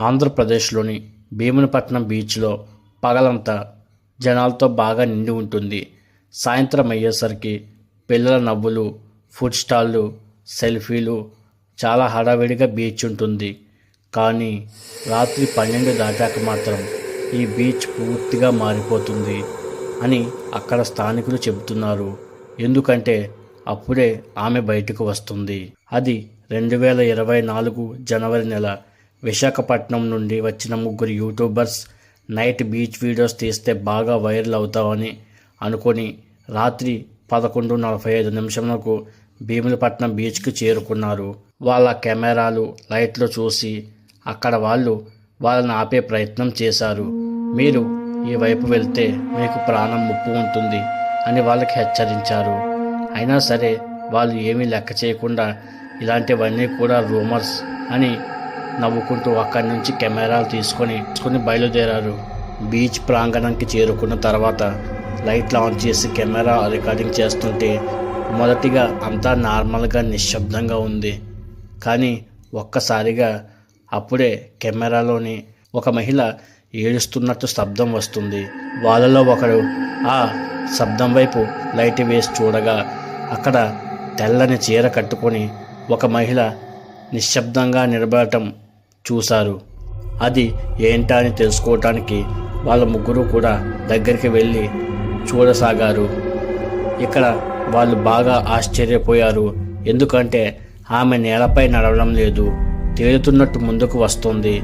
ఆంధ్రప్రదేశ్లోని భీమునిపట్నం బీచ్లో పగలంతా జనాలతో బాగా నిండి ఉంటుంది. సాయంత్రం అయ్యేసరికి పిల్లల నవ్వులు ఫుడ్ స్టాళ్ళు సెల్ఫీలు చాలా హడావిడిగా బీచ్ ఉంటుంది. కానీ రాత్రి పన్నెండు దాటాక మాత్రం ఈ బీచ్ పూర్తిగా మారిపోతుంది అని అక్కడ స్థానికులు చెబుతున్నారు. ఎందుకంటే అప్పుడే ఆమె బయటకు వస్తుంది. అది రెండు వేల ఇరవై నాలుగు జనవరి నెల విశాఖపట్నం నుండి వచ్చిన ముగ్గురు యూట్యూబర్స్ నైట్ బీచ్ వీడియోస్ తీస్తే బాగా వైరల్ అవుతామని అనుకొని రాత్రి పదకొండు నలభై ఐదు నిమిషములకు భీములపట్నం బీచ్కి చేరుకున్నారు. వాళ్ళ కెమెరాలు లైట్లు చూసి అక్కడ వాళ్ళు వాళ్ళని ఆపే ప్రయత్నం చేశారు. మీరు ఈ వైపు వెళ్తే మీకు ప్రాణం ముప్పు ఉంటుంది అని వాళ్ళకి హెచ్చరించారు. అయినా సరే వాళ్ళు ఏమీ లెక్క చేయకుండా ఇలాంటివన్నీ కూడా రూమర్స్ అని నవ్వుకుంటూ అక్కడి నుంచి కెమెరాలు తీసుకొని తీసుకొని బయలుదేరారు. బీచ్ ప్రాంగణంకి చేరుకున్న తర్వాత లైట్లు ఆన్ చేసి కెమెరా రికార్డింగ్ చేస్తుంటే మొదటిగా అంతా నార్మల్గా నిశ్శబ్దంగా ఉంది. కానీ ఒక్కసారిగా అప్పుడే కెమెరాలోని ఒక మహిళ ఏడుస్తున్నట్టు శబ్దం వస్తుంది. వాళ్ళలో ఒకడు ఆ శబ్దం వైపు లైట్ వేసి చూడగా అక్కడ తెల్లని చీర కట్టుకొని ఒక మహిళ నిశ్శబ్దంగా నిలబడటం చూశారు. అది ఏంటా అని తెలుసుకోవటానికి వాళ్ళ ముగ్గురు కూడా దగ్గరికి వెళ్ళి చూడసాగారు. ఇక్కడ వాళ్ళు బాగా ఆశ్చర్యపోయారు. ఎందుకంటే ఆమె నేలపై నడవడం లేదు. తేలుతున్నట్టు ముందుకు వస్తుంది.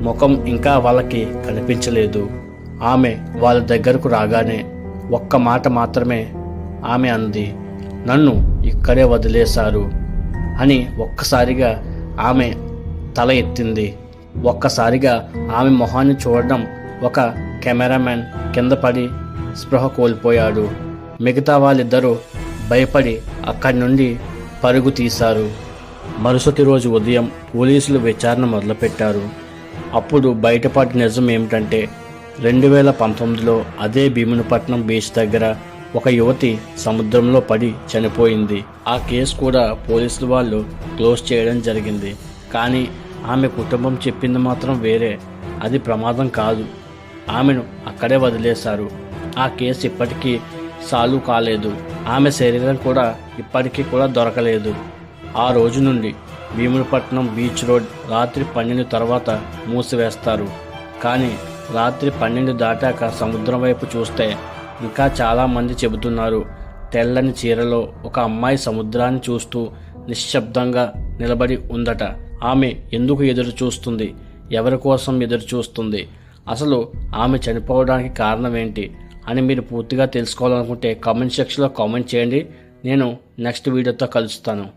ముఖం ఇంకా వాళ్ళకి కనిపించలేదు. ఆమె వాళ్ళ దగ్గరకు రాగానే ఒక్క మాట మాత్రమే ఆమె అంది. నన్ను ఇక్కడే వదిలేశారు అని ఒక్కసారిగా ఆమె తల ఎత్తింది. ఒక్కసారిగా ఆమె మొహాన్ని చూడడం ఒక కెమెరామెన్ కింద పడి స్పృహ కోల్పోయాడు. మిగతా వాళ్ళిద్దరూ భయపడి అక్కడి నుండి పరుగు తీశారు. మరుసటి రోజు ఉదయం పోలీసులు విచారణ మొదలుపెట్టారు. అప్పుడు బయటపడి నిజం ఏమిటంటే రెండు వేల పంతొమ్మిదిలో అదే భీమునిపట్నం బీచ్ దగ్గర ఒక యువతి సముద్రంలో పడి చనిపోయింది. ఆ కేసు కూడా పోలీసులు వాళ్ళు క్లోజ్ చేయడం జరిగింది. కానీ ఆమె కుటుంబం చెప్పింది మాత్రం వేరే. అది ప్రమాదం కాదు. ఆమెను అక్కడే వదిలేశారు. ఆ కేసు ఇప్పటికీ సాల్వ్ కాలేదు. ఆమె శరీరం కూడా ఇప్పటికీ కూడా దొరకలేదు. ఆ రోజు నుండి భీమునిపట్నం బీచ్ రోడ్ రాత్రి పన్నెండు తర్వాత మూసివేస్తారు. కానీ రాత్రి పన్నెండు దాటాక సముద్రం వైపు చూస్తే ఇంకా చాలామంది చెబుతున్నారు. తెల్లని చీరలో ఒక అమ్మాయి సముద్రాన్ని చూస్తూ నిశ్శబ్దంగా నిలబడి ఉందట. ఆమె ఎందుకు ఎదురు చూస్తుంది? ఎవరి కోసం ఎదురు చూస్తుంది? అసలు ఆమె చనిపోవడానికి కారణం ఏంటి? అని మీరు పూర్తిగా తెలుసుకోవాలనుకుంటే కామెంట్ సెక్షన్లో కామెంట్ చేయండి. నేను నెక్స్ట్ వీడియోతో కలుస్తాను.